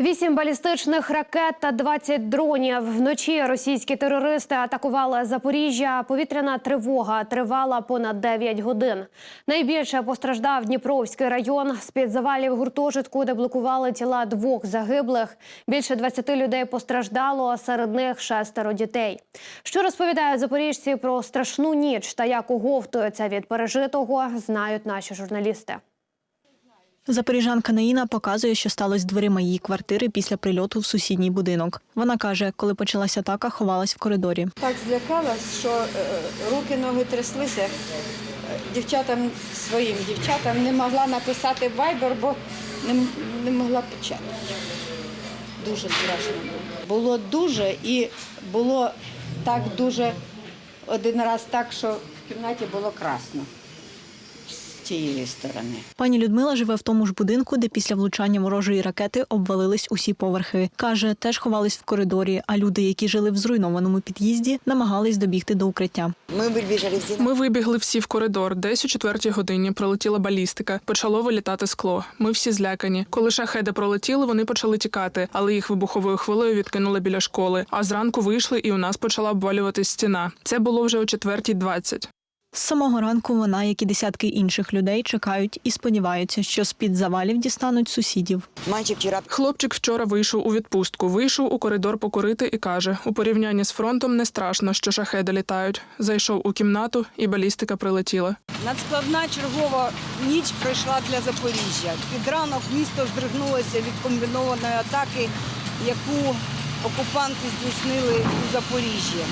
Вісім балістичних ракет та 20 дронів. Вночі російські терористи атакували Запоріжжя. Повітряна тривога тривала понад 9 годин. Найбільше постраждав Дніпровський район. З під завалів гуртожитку, де блокували тіла двох загиблих. Більше 20 людей постраждало, а серед них шестеро дітей. Що розповідають запоріжці про страшну ніч та як оговтуються від пережитого, знають наші журналісти. Запоріжанка Наїна показує, що сталося дверима її квартири після прильоту в сусідній будинок. Вона каже, коли почалася атака, ховалась в коридорі. Так злякалась, що е, руки, ноги тряслися. Дівчатам своїм дівчатам не могла написати вайбер, бо не, не могла печатати. Дуже страшно було. Було дуже і було так дуже один раз так, що в кімнаті було красно з цієї сторони. Пані Людмила живе в тому ж будинку, де після влучання ворожої ракети обвалились усі поверхи. Каже, теж ховались в коридорі, а люди, які жили в зруйнованому під'їзді, намагались добігти до укриття. Мы выбежали все. Ми вибігли всі в коридор. Десь у четвертій годині пролетіла балістика. Почало вилітати скло. Ми всі злякані. Коли шахеди пролетіли, вони почали тікати, але їх вибуховою хвилею відкинули біля школи. А зранку вийшли, і у нас почала обвалюватись стіна. Це було вже о четвертій двадцять. З самого ранку вона, як і десятки інших людей, чекають і сподіваються, що з-під завалів дістануть сусідів. Хлопчик вчора вийшов у відпустку. Вийшов у коридор покурити і каже: у порівнянні з фронтом не страшно, що шахеди літають. Зайшов у кімнату, і балістика прилетіла. Надскладна чергова ніч пройшла для Запоріжжя. Під ранок місто здригнулося від комбінованої атаки, яку окупанти здійснили у Запоріжжі.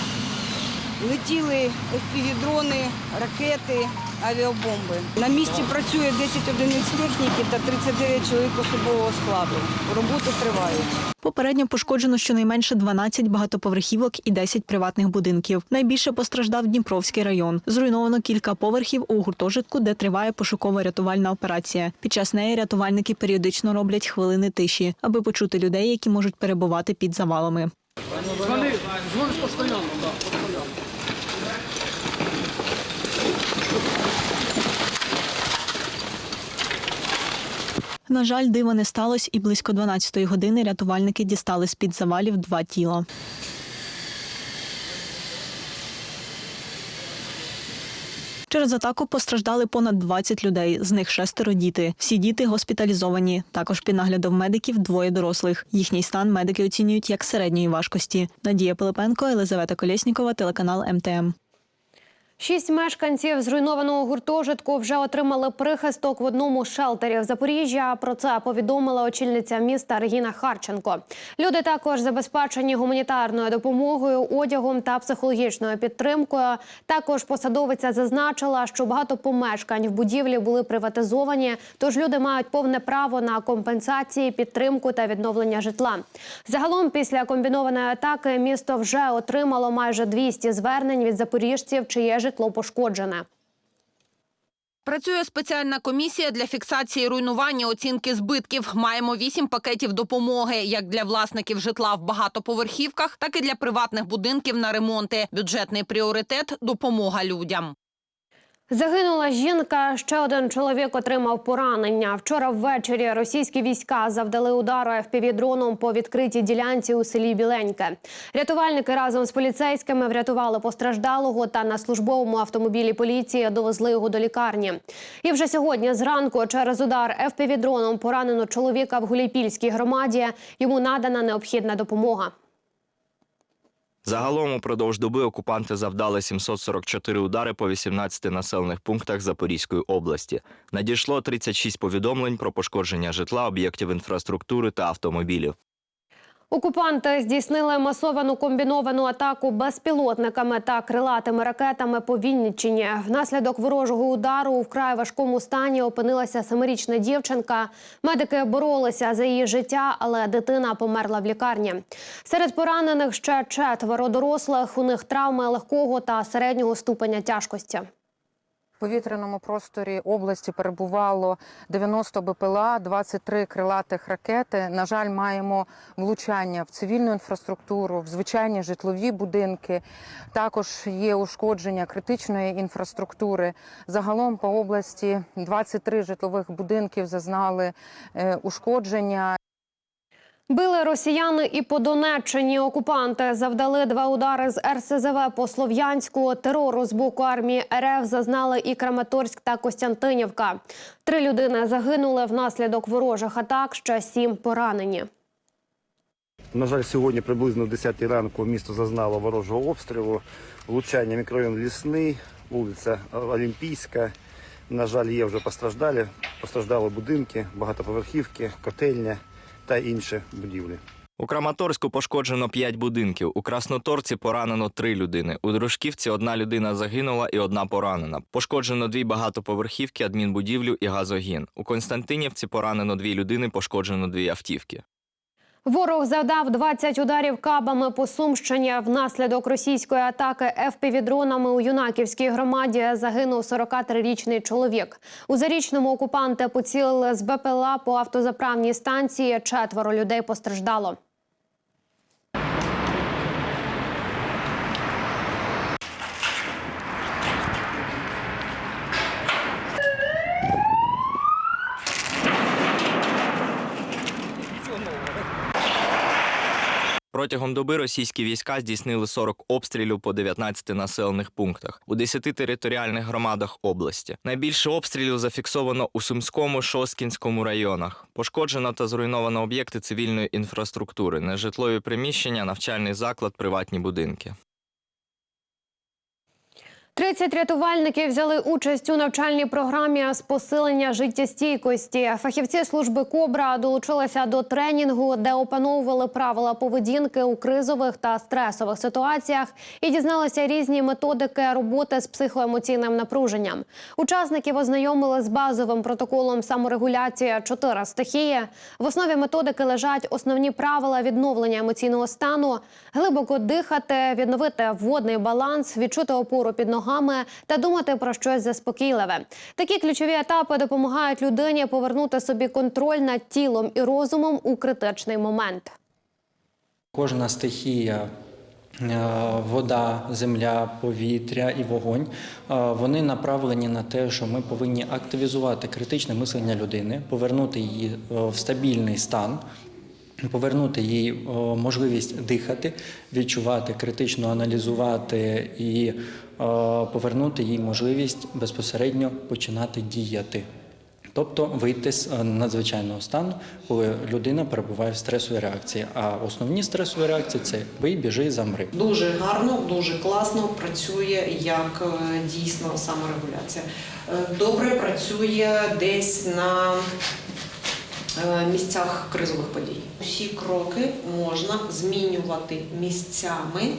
Летіли FPV-дрони, ракети, авіабомби. На місці працює 10 одиниць техніки та 39 чоловік особового складу. Роботи тривають. Попередньо пошкоджено щонайменше 12 багатоповерхівок і 10 приватних будинків. Найбільше постраждав Дніпровський район. Зруйновано кілька поверхів у гуртожитку, де триває пошуково-рятувальна операція. Під час неї рятувальники періодично роблять хвилини тиші, аби почути людей, які можуть перебувати під завалами. На жаль, дива не сталося, і близько 12-ї години рятувальники дістали з-під завалів два тіла. Через атаку постраждали понад 20 людей, з них шестеро діти. Всі діти госпіталізовані. Також під наглядом медиків двоє дорослих. Їхній стан медики оцінюють як середньої важкості. Надія Пилипенко, Елизавета Колєснікова, телеканал МТМ. Шість мешканців зруйнованого гуртожитку вже отримали прихисток в одному з шелтерів Запоріжжя. Про це повідомила очільниця міста Регіна Харченко. Люди також забезпечені гуманітарною допомогою, одягом та психологічною підтримкою. Також посадовиця зазначила, що багато помешкань в будівлі були приватизовані, тож люди мають повне право на компенсації, підтримку та відновлення житла. Загалом, після комбінованої атаки, місто вже отримало майже 200 звернень від запоріжців, чиє житло пошкоджене. Працює спеціальна комісія для фіксації руйнування оцінки збитків. Маємо вісім пакетів допомоги як для власників житла в багатоповерхівках, так і для приватних будинків на ремонти. Бюджетний пріоритет допомога людям. Загинула жінка. Ще один чоловік отримав поранення. Вчора ввечері російські війська завдали удару ФПВ-дроном по відкритій ділянці у селі Біленьке. Рятувальники разом з поліцейськими врятували постраждалого та на службовому автомобілі поліції довезли його до лікарні. І вже сьогодні зранку через удар ФПВ-дроном поранено чоловіка в Гулійпільській громаді. Йому надана необхідна допомога. Загалом упродовж доби окупанти завдали 744 удари по 18 населених пунктах Запорізької області. Надійшло 36 повідомлень про пошкодження житла, об'єктів інфраструктури та автомобілів. Окупанти здійснили масовану комбіновану атаку безпілотниками та крилатими ракетами по Вінниччині. Внаслідок ворожого удару у вкрай важкому стані опинилася семирічна дівчинка. Медики боролися за її життя, але дитина померла в лікарні. Серед поранених ще четверо дорослих. У них травми легкого та середнього ступеня тяжкості. Повітряному просторі області перебувало 90 БПЛА, 23 крилатих ракети. На жаль, маємо влучання в цивільну інфраструктуру, в звичайні житлові будинки. Також є ушкодження критичної інфраструктури. Загалом по області 23 житлових будинків зазнали е, ушкодження. Били росіяни і по Донеччині. Окупанти завдали два удари з РСЗВ по Слов'янську. Терору з боку армії РФ зазнали і Краматорськ та Костянтинівка. Три людини загинули внаслідок ворожих атак. Ще сім поранені. На жаль, сьогодні приблизно о 10 ранку місто зазнало ворожого обстрілу. Влучання мікрорайон Лісний, вулиця Олімпійська. На жаль, є вже постраждалі. Постраждали будинки, багатоповерхівки, котельня та інші будівлі. У Краматорську пошкоджено 5 будинків. У Красноторці поранено 3 людини. У Дружківці одна людина загинула і одна поранена. Пошкоджено дві багатоповерхівки, адмінбудівлю і газогін. У Константинівці поранено дві людини, пошкоджено дві автівки. Ворог завдав 20 ударів кабами по Сумщині. Внаслідок російської атаки ФПВ-дронами у Юнаківській громаді загинув 43-річний чоловік. У зарічному окупанти поцілили з БПЛА по автозаправній станції. Четверо людей постраждало. Протягом доби російські війська здійснили 40 обстрілів по 19 населених пунктах у 10 територіальних громадах області. Найбільше обстрілів зафіксовано у Сумському, Шоскінському районах. Пошкоджено та зруйновано об'єкти цивільної інфраструктури, нежитлові приміщення, навчальний заклад, приватні будинки. 30 рятувальників взяли участь у навчальній програмі з посилення життєстійкості. Фахівці служби Кобра долучилися до тренінгу, де опановували правила поведінки у кризових та стресових ситуаціях і дізналися різні методики роботи з психоемоційним напруженням. Учасників ознайомили з базовим протоколом саморегуляції чотири стихії. В основі методики лежать основні правила відновлення емоційного стану, глибоко дихати, відновити водний баланс, відчути опору під ногами та думати про щось заспокійливе. Такі ключові етапи допомагають людині повернути собі контроль над тілом і розумом у критичний момент. Кожна стихія. е, Вода, земля, повітря і вогонь е, вони направлені на те, що ми повинні активізувати критичне мислення людини, повернути її е, в стабільний стан, повернути їй можливість дихати, відчувати, критично аналізувати і повернути їй можливість безпосередньо починати діяти. Тобто вийти з е, надзвичайного стану, коли людина перебуває в стресовій реакції. А основні стресові реакції це бий, біжи, замри. Дуже гарно, дуже класно працює як е, дійсно саморегуляція. Е, Добре працює десь на місцях кризових подій. Усі кроки можна змінювати місцями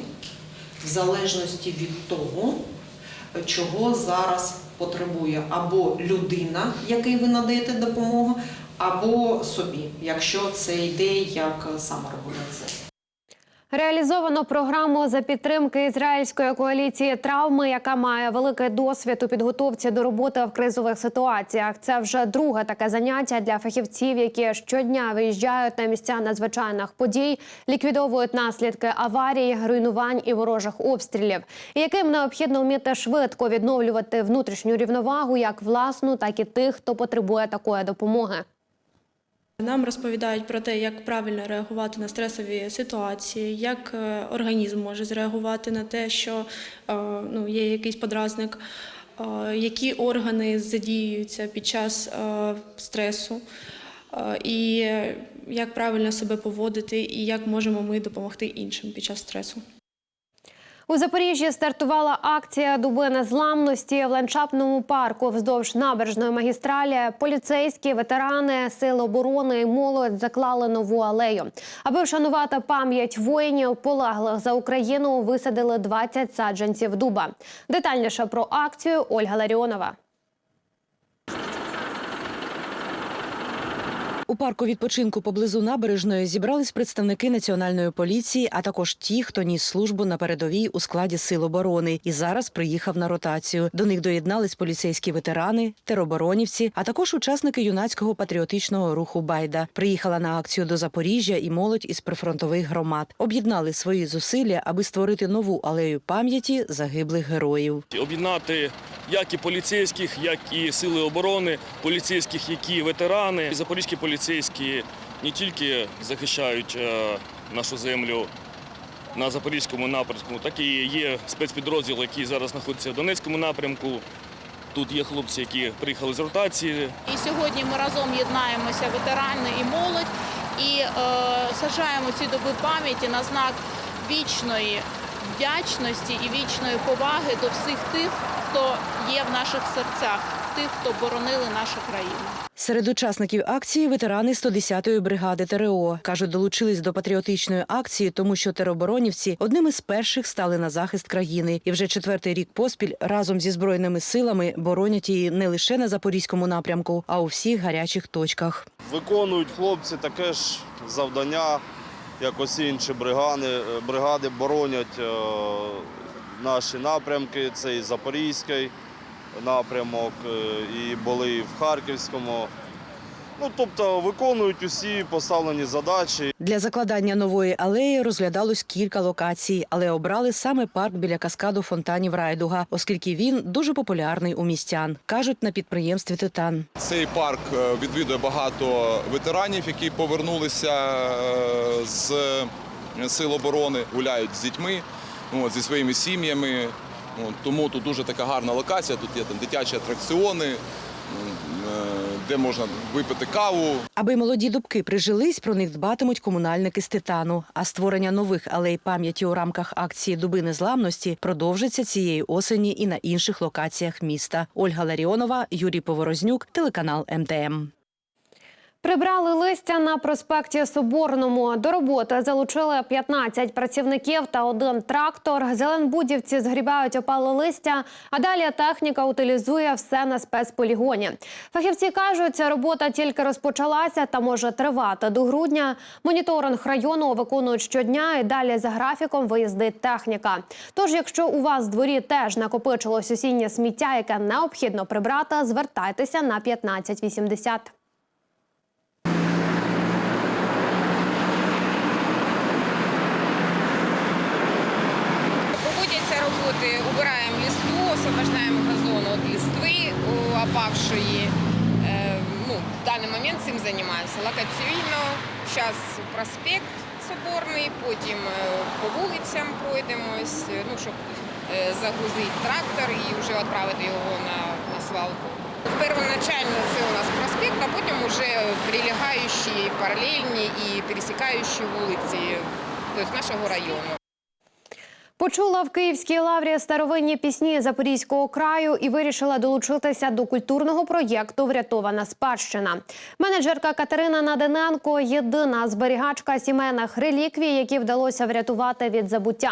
в залежності від того, чого зараз потребує або людина, якій ви надаєте допомогу, або собі, якщо це йде як саморегуляція. Реалізовано програму за підтримки ізраїльської коаліції травми, яка має великий досвід у підготовці до роботи в кризових ситуаціях. Це вже друге таке заняття для фахівців, які щодня виїжджають на місця надзвичайних подій, ліквідовують наслідки аварій, руйнувань і ворожих обстрілів, яким необхідно вміти швидко відновлювати внутрішню рівновагу, як власну, так і тих, хто потребує такої допомоги. Нам розповідають про те, як правильно реагувати на стресові ситуації, як е, організм може зреагувати на те, що е, ну, є якийсь подразник, е, які органи задіюються під час стресу, і як правильно себе поводити, і як можемо ми допомогти іншим під час стресу. У Запоріжжі стартувала акція Дуби незламності в ландшафтному парку вздовж набережної магістралі. Поліцейські, ветерани, сили оборони і молодь заклали нову алею. Аби вшанувати пам'ять воїнів, полеглих за Україну, висадили 20 саджанців дуба. Детальніше про акцію Ольга Ларіонова. У парку відпочинку поблизу набережної зібрались представники національної поліції, а також ті, хто ніс службу на передовій у складі сил оборони і зараз приїхав на ротацію. До них доєднались поліцейські ветерани, тероборонівці, а також учасники юнацького патріотичного руху Байда. Приїхала на акцію до Запоріжжя і молодь із прифронтових громад. Об'єднали свої зусилля, аби створити нову алею пам'яті загиблих героїв. об'єднати як і поліцейських, як і сили оборони, поліцейських, які ветерани. Запорізькі поліцейські не тільки захищають е, нашу землю на запорізькому напрямку, так і є спецпідрозділ, який зараз знаходиться в Донецькому напрямку. Тут є хлопці, які приїхали з ротації, І сьогодні ми разом єднаємося, ветерани і молодь, і е, саджаємо ці доби пам'яті на знак вічної вдячності і вічної поваги до всіх тих, хто є в наших серцях, тих, хто боронили нашу країну. Серед учасників акції ветерани 110-ї бригади ТРО кажуть, долучились до патріотичної акції, тому що тероборонівці одним із перших стали на захист країни, і вже четвертий рік поспіль разом зі збройними силами боронять її не лише на запорізькому напрямку, а у всіх гарячих точках. Виконують хлопці таке ж завдання, як усі інші бригади. Бригади боронять е, наші напрямки. Це і Запорізький напрямок, е, і були в Харківському. Ну, тобто виконують усі поставлені задачі. Для закладання нової алеї розглядалось кілька локацій, але обрали саме парк біля каскаду фонтанів Райдуга, оскільки він дуже популярний у містян, кажуть на підприємстві Титан. Цей парк е, відвідує багато ветеранів, які повернулися е, з сил оборони, гуляють з дітьми, зі своїми сім'ями. Тому тут дуже така гарна локація. Тут є там дитячі атракціони, е, де можна випити каву. Аби молоді дубки прижились, про них дбатимуть комунальники з титану. А створення нових алей пам'яті у рамках акції Дуби незламності продовжиться цієї осені і на інших локаціях міста. Ольга Ларіонова, Юрій Поворознюк, телеканал МТМ. Прибрали листя на проспекті Соборному. До роботи залучили 15 працівників та один трактор. Зеленбудівці згрібають опале листя, а далі техніка утилізує все на спецполігоні. Фахівці кажуть, ця робота тільки розпочалася та може тривати до грудня. Моніторинг району виконують щодня і далі за графіком виїздить техніка. Тож, якщо у вас в дворі теж накопичилось осіннє сміття, яке необхідно прибрати, звертайтеся на 1580. Роботи, убираємо листву, освобождаємо газон від листви о, опавшої. Е, ну, в даний момент цим займаємося локаційно. Зараз проспект Соборний, потім е, по вулицям пройдемось, е, ну, щоб загрузити трактор і вже відправити його на, на свалку. Первоначально це у нас проспект, а потім вже прилягаючі, паралельні і пересікаючі вулиці тобто нашого району. Почула в Київській лаврі старовинні пісні Запорізького краю і вирішила долучитися до культурного проєкту Врятована спадщина. Менеджерка Катерина Надененко єдина зберігачка сімейних реліквій, які вдалося врятувати від забуття.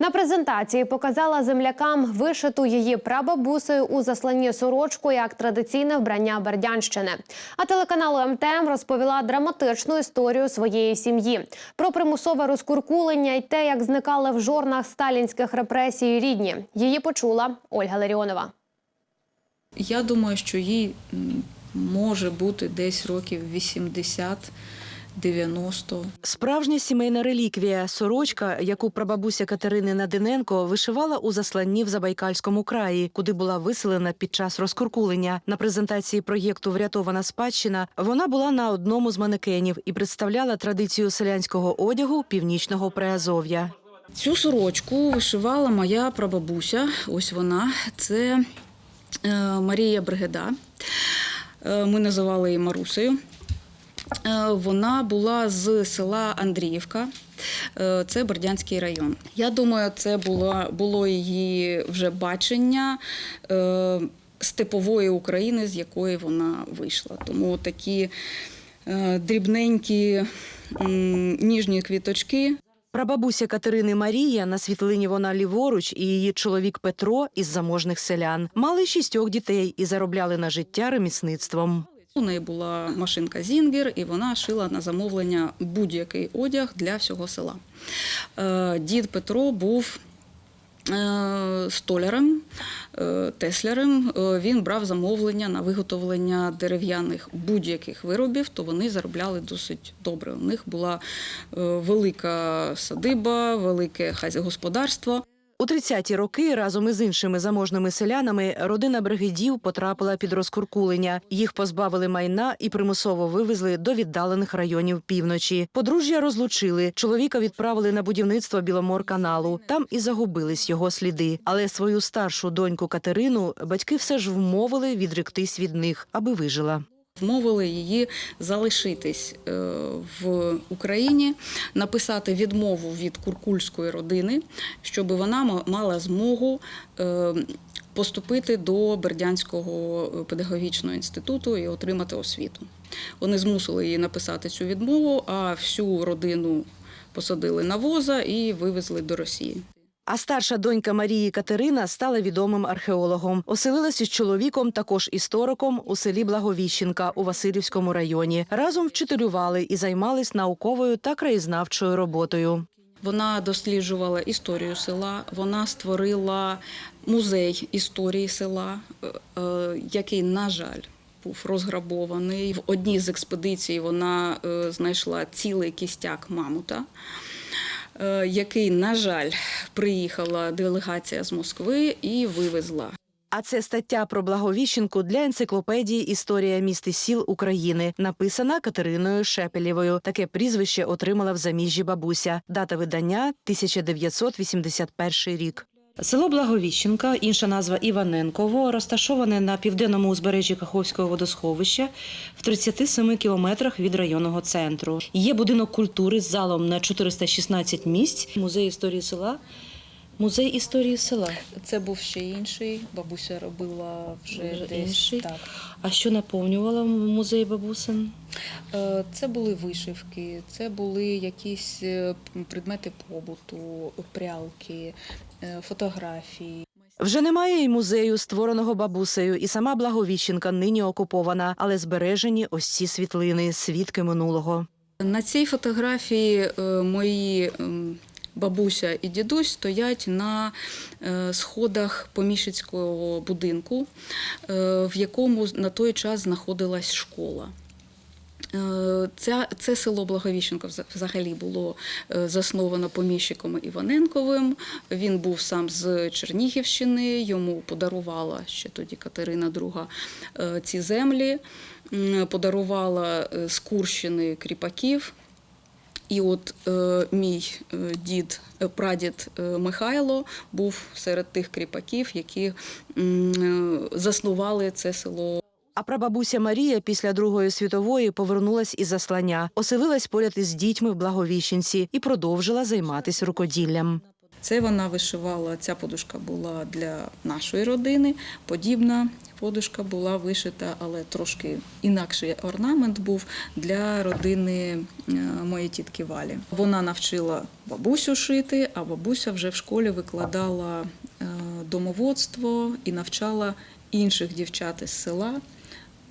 На презентації показала землякам вишиту її прабабусею у засланні сорочку як традиційне вбрання Бердянщини. А телеканалу МТМ розповіла драматичну історію своєї сім'ї про примусове розкуркулення і те, як зникали в жорнах сталінських репресій рідні. Її почула Ольга Ларіонова. Я думаю, що їй може бути десь років 80 90. Справжня сімейна реліквія сорочка, яку прабабуся Катерини Надиненко вишивала у засланні в Забайкальському краї, куди була виселена під час розкуркулення. На презентації проєкту Врятована спадщина вона була на одному з манекенів і представляла традицію селянського одягу північного Приазов'я. Цю сорочку вишивала моя прабабуся. Ось вона. Це е, Марія Бригеда. Е, Ми називали її Марусею. Е, Вона була з села Андріївка, це Бердянський район. Я думаю, це було, було її вже бачення степової України, з якої вона вийшла. Тому такі дрібненькі ніжні квіточки. Прабабуся Катерини Марія на світлині вона ліворуч і її чоловік Петро із заможних селян мали шістьох дітей і заробляли на життя ремісництвом. У неї була машинка Зінгер, і вона шила на замовлення будь-який одяг для всього села. Е, Дід Петро був столярем, е, теслярем. Е, Він брав замовлення на виготовлення дерев'яних будь-яких виробів, то вони заробляли досить добре. У них була е, велика садиба, велике хазяйгосподарство. У 30-ті роки разом із іншими заможними селянами родина Бригидів потрапила під розкуркулення. Їх позбавили майна і примусово вивезли до віддалених районів півночі. Подружжя розлучили. Чоловіка відправили на будівництво Біломорканалу. Там і загубились його сліди. Але свою старшу доньку Катерину батьки все ж вмовили відректись від них, аби вижила. Вмовили її залишитись е, в Україні, написати відмову від куркульської родини, щоб вона ма- мала змогу е, поступити до Бердянського педагогічного інституту і отримати освіту. Вони змусили її написати цю відмову, а всю родину посадили на воза і вивезли до Росії. А старша донька Марії Катерина стала відомим археологом. Оселилася з чоловіком, також істориком, у селі Благовіщенка у Васильівському районі. Разом вчителювали і займались науковою та краєзнавчою роботою. Вона досліджувала історію села. Вона створила музей історії села, е, е, який, на жаль, був розграбований. В одній з експедицій вона е, знайшла цілий кістяк мамута. Е, Який, на жаль, приїхала делегація з Москви і вивезла. А це стаття про Благовіщенку для енциклопедії Історія міст і сіл України, написана Катериною Шепелєвою. Таке прізвище отримала в заміжжі бабуся. Дата видання 1981 рік. Село Благовіщенка, інша назва Іваненково, розташоване на південному узбережжі Каховського водосховища в 37 кілометрах від районного центру. Є будинок культури з залом на 416 місць, музей історії села. Музей історії села. Це був ще інший. Бабуся робила вже, Вже десь інший. так. А що наповнювала музей бабусин? Е, Це були вишивки, це були якісь е, предмети побуту, прялки, фотографії. Вже немає і музею, створеного бабусею, і сама Благовіщенка нині окупована, але збережені ось ці світлини, свідки минулого. На цій фотографії е, мої ем, бабуся і дідусь стоять на е, сходах поміщицького будинку, е, в якому на той час знаходилась школа. Е, Ця, це село Благовіщенко вза- взагалі було е, засновано поміщиком Іваненковим. Він був сам з Чернігівщини, йому подарувала ще тоді Катерина II е, ці землі, подарувала е, з Курщини кріпаків. І от е, мій дід, прадід Михайло був серед тих кріпаків, які е, заснували це село. А прабабуся Марія після Другої світової повернулась із заслання, оселилась поряд із дітьми в Благовіщенці і продовжила займатися рукоділлям. Це вона вишивала. Ця подушка була для нашої родини. Подібна подушка була вишита, але трошки інакший орнамент був для родини е, моєї тітки Валі. Вона навчила бабусю шити, а бабуся вже в школі викладала е, домоводство і навчала інших дівчат із села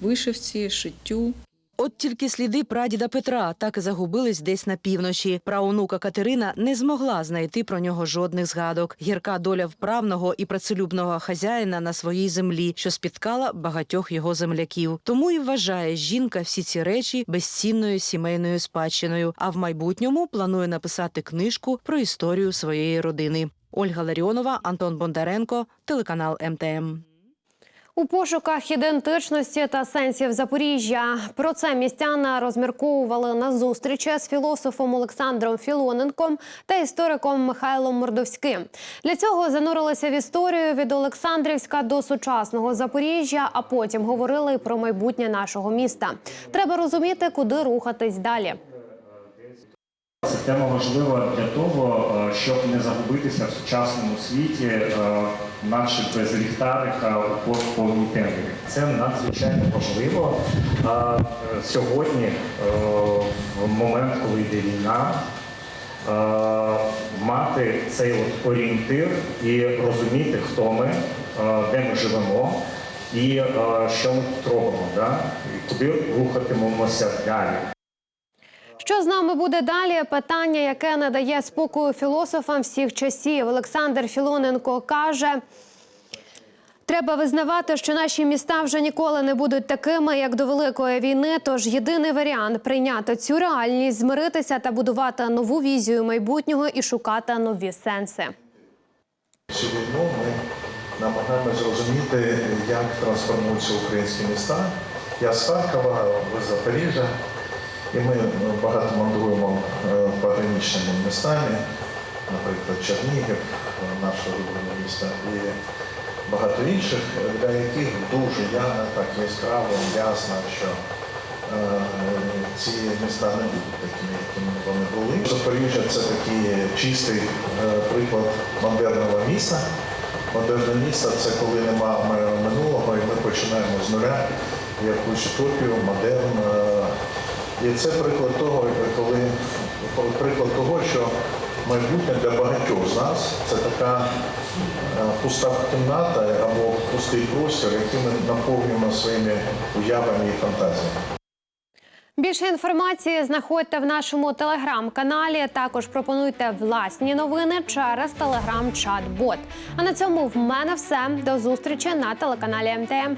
вишивці, шиттю. От тільки сліди прадіда Петра так і загубились десь на півночі. Праонука Катерина не змогла знайти про нього жодних згадок. Гірка доля вправного і працелюбного хазяїна на своїй землі, що спіткала багатьох його земляків. Тому і вважає жінка всі ці речі безцінною сімейною спадщиною. А в майбутньому планує написати книжку про історію своєї родини. Ольга Ларіонова, Антон Бондаренко, телеканал МТМ. У пошуках ідентичності та сенсів Запоріжжя про це містяни розмірковували на зустрічі з філософом Олександром Філоненком та істориком Михайлом Мордовським. Для цього занурилися в історію від Олександрівська до сучасного Запоріжжя, а потім говорили про майбутнє нашого міста. Треба розуміти, куди рухатись далі. Ця тема важлива для того, е, щоб не загубитися в сучасному світі, е, наче без ліхтарика у повній темряві. Це надзвичайно важливо е, сьогодні, е, в момент, коли йде війна, е, мати цей от орієнтир і розуміти, хто ми, е, де ми живемо, і е, що ми робимо, да? куди рухатимемося далі. Що з нами буде далі? Питання, яке не дає спокою філософам всіх часів. Олександр Філоненко каже. Треба визнавати, що наші міста вже ніколи не будуть такими, як до великої війни. Тож єдиний варіант прийняти цю реальність, змиритися та будувати нову візію майбутнього і шукати нові сенси. Війну ми намагаємося зрозуміти, як трансформуються українські міста. Я з Харкова, ви з Запоріжжя, і ми ну, багато мандруємо е, пограничними містами, наприклад, Чернігів, е, наше улюблене місто, і багато інших, для яких дуже я так яскраво, ясно, що е, ці міста не будуть такими, якими вони були. Запоріжжя це такий чистий приклад модерного міста. Модерне місто це коли нема минулого, і ми починаємо з нуля якусь утопію, модерн. І це приклад того, коли приклад того, що майбутнє для багатьох з нас це така е, пуста кімната або пустий простір, який ми наповнюємо своїми уявами і фантазіями. Більше інформації знаходьте в нашому телеграм-каналі. Також пропонуйте власні новини через телеграм-чат-бот. А на цьому в мене все. До зустрічі на телеканалі МТМ.